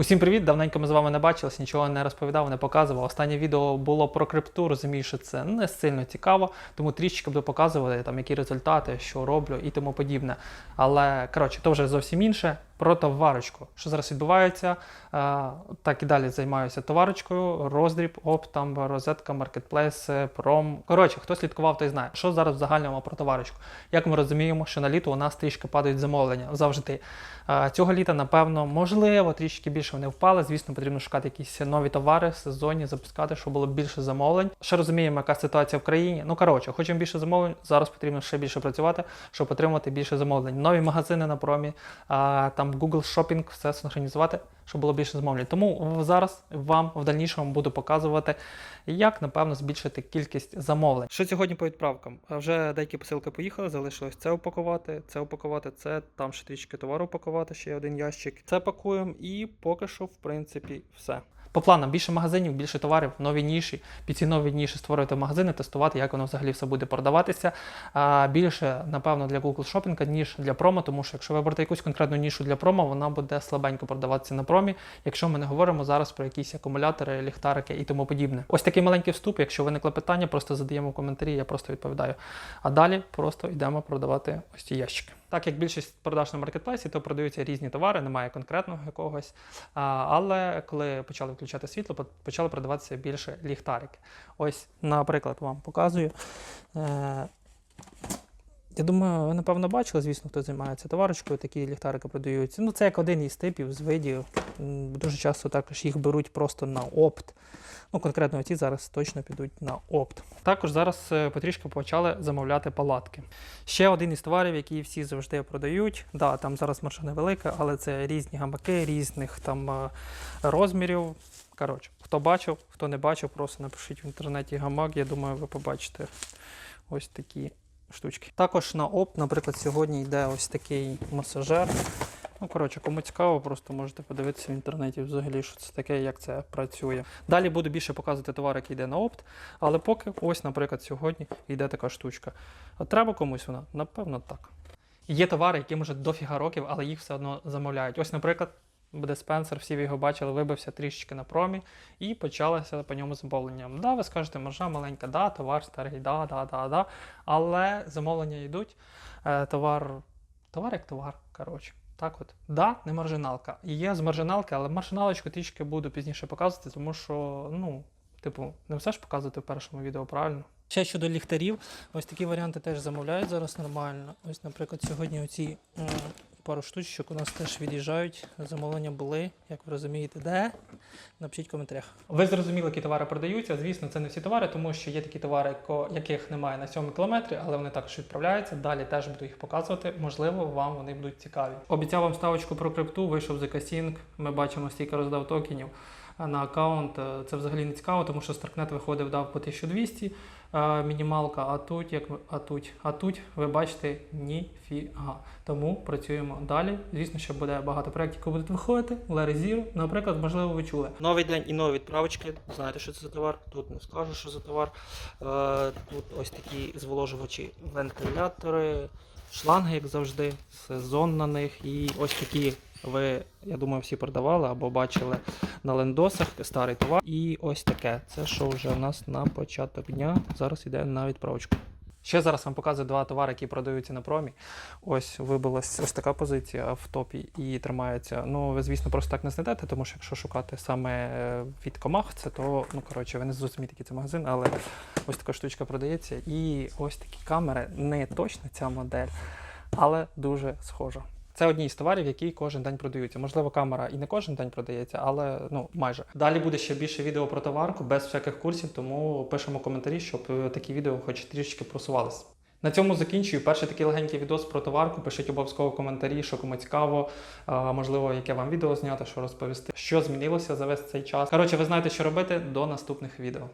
Усім привіт! Давненько ми з вами не бачились, нічого не розповідав, не показував. Останнє відео було про крипту. Розумію, що це не сильно цікаво, тому трішки буду показувати там які результати, що роблю і тому подібне. Але коротше, то вже зовсім інше. Про товарочку. Що зараз відбувається? Е, так і далі займаюся товарочкою, роздріб, опт, там розетка, маркетплейс, пром. Коротше, хто слідкував, той знає, що зараз в загальному про товарочку. Як ми розуміємо, що на літо у нас трішки падають замовлення завжди. Е, Цього літа, напевно, можливо, трішки більше вони впали. Звісно, потрібно шукати якісь нові товари, в сезонні, запускати, щоб було більше замовлень. Ще розуміємо, яка ситуація в країні. Ну коротше, хочемо більше замовлень. Зараз потрібно ще більше працювати, щоб отримати більше замовлень. Нові магазини на промі, а, там Google Shopping, все синхронізувати, щоб було більше замовлень. Тому зараз вам в дальнішому буду показувати, як напевно збільшити кількість замовлень. Що сьогодні по відправкам? Вже деякі посилки поїхали, залишилось це упакувати, це упакувати, це там ще трішки товару упакувати, ще один ящик. Це пакуємо і поки що, в принципі, все. По планам більше магазинів, більше товарів, нові ніші. Під ці нові ніші створювати магазини, тестувати, як воно взагалі все буде продаватися. А більше, напевно, для Google Shopping, ніж для промо, тому що якщо вибрати якусь конкретну нішу для промо, вона буде слабенько продаватися на промі, якщо ми не говоримо зараз про якісь акумулятори, ліхтарики і тому подібне. Ось такий маленький вступ. Якщо виникли питання, просто задаємо в коментарі, я просто відповідаю. А далі просто йдемо продавати ось ці ящики. Так як більшість продаж на маркетплейсі, то продаються різні товари, немає конкретного якогось. Але коли почали включати світло, почали продаватися більше ліхтарики. Ось, наприклад, вам показую. Я думаю, ви напевно бачили, звісно, хто займається товарочкою, такі ліхтарики продаються. Ну, це як один із типів з видів. Дуже часто також їх беруть просто на опт. Ну, конкретно ці зараз точно підуть на опт. Також зараз е, потрішки почали замовляти палатки. Ще один із товарів, які всі завжди продають. Да, там зараз маржа невелика, але це різні гамаки, різних там е, розмірів. Коротше, хто бачив, хто не бачив, просто напишіть в інтернеті гамак. Я думаю, ви побачите ось такі штучки. Також на ОП, наприклад, сьогодні йде ось такий масажер. Ну, коротше, кому цікаво, просто можете подивитися в інтернеті взагалі, що це таке, як це працює. Далі буду більше показувати товар, який йде на опт, але поки ось, наприклад, сьогодні йде така штучка. А треба комусь вона? Напевно, так. Є товари, які може дофіга років, але їх все одно замовляють. Ось, наприклад, буде всі ви його бачили, вибився трішечки на промі і почалося по ньому замовлення. Да, ви скажете, маржа маленька, да, товар старий, да, да, да, да. Але замовлення йдуть. Е, товар, товар як товар, коротше. Так от, да, не маржиналка. Є з маржиналки, але маржиналочку трішки буду пізніше показувати, тому що, ну, типу, не все ж показувати в першому відео, правильно? Ще щодо ліхтарів, ось такі варіанти теж замовляють зараз нормально. Ось, наприклад, сьогодні оці пару штучок у нас теж від'їжджають. Замовлення були, як ви розумієте, де? Напишіть в коментарях. Ви зрозуміли, які товари продаються. Звісно, це не всі товари, тому що є такі товари, яких немає на 7 кілометрі, але вони також відправляються. Далі теж буду їх показувати. Можливо, вам вони будуть цікаві. Обіцяв вам ставочку про крипту, вийшов за касінг. Ми бачимо, стільки роздав токенів на аккаунт. Е, Це взагалі не цікаво, тому що Старкнет виходив дав по 1200 е, мінімалка, а тут, як а тут, а тут ви бачите ніфіга. Тому працюємо далі. Звісно, що буде багато проєктів, які будуть виходити. Larry Zero, наприклад, можливо, ви чули. Новий день і нові відправочки. Знаєте, що це за товар? Тут не скажу, що за товар. Е, Тут ось такі зволожувачі вентилятори, шланги, як завжди, сезон на них. І ось такі ви, я думаю, всі продавали або бачили на лендосах старий товар. І ось таке. Це що вже у нас на початок дня. Зараз йде на відправочку. Ще зараз вам показую два товари, які продаються на промі. Ось вибилась ось така позиція в топі і тримається. Ну, ви, звісно, просто так не знайдете, тому що якщо шукати саме е, від комах, це то, ну коротше, ви не зрозумієте, який це магазин, але ось така штучка продається. І ось такі камери, не точно ця модель, але дуже схожа. Це одні із товарів, які кожен день продаються. Можливо, камера і не кожен день продається, але ну майже. Далі буде ще більше відео про товарку без всяких курсів, тому пишемо коментарі, щоб е, такі відео хоч трішки просувались. На цьому закінчую. Перший такий легенький відос про товарку. Пишіть обов'язково коментарі, що кому цікаво, можливо, яке вам відео зняти, що розповісти, що змінилося за весь цей час. Коротше, ви знаєте, що робити до наступних відео.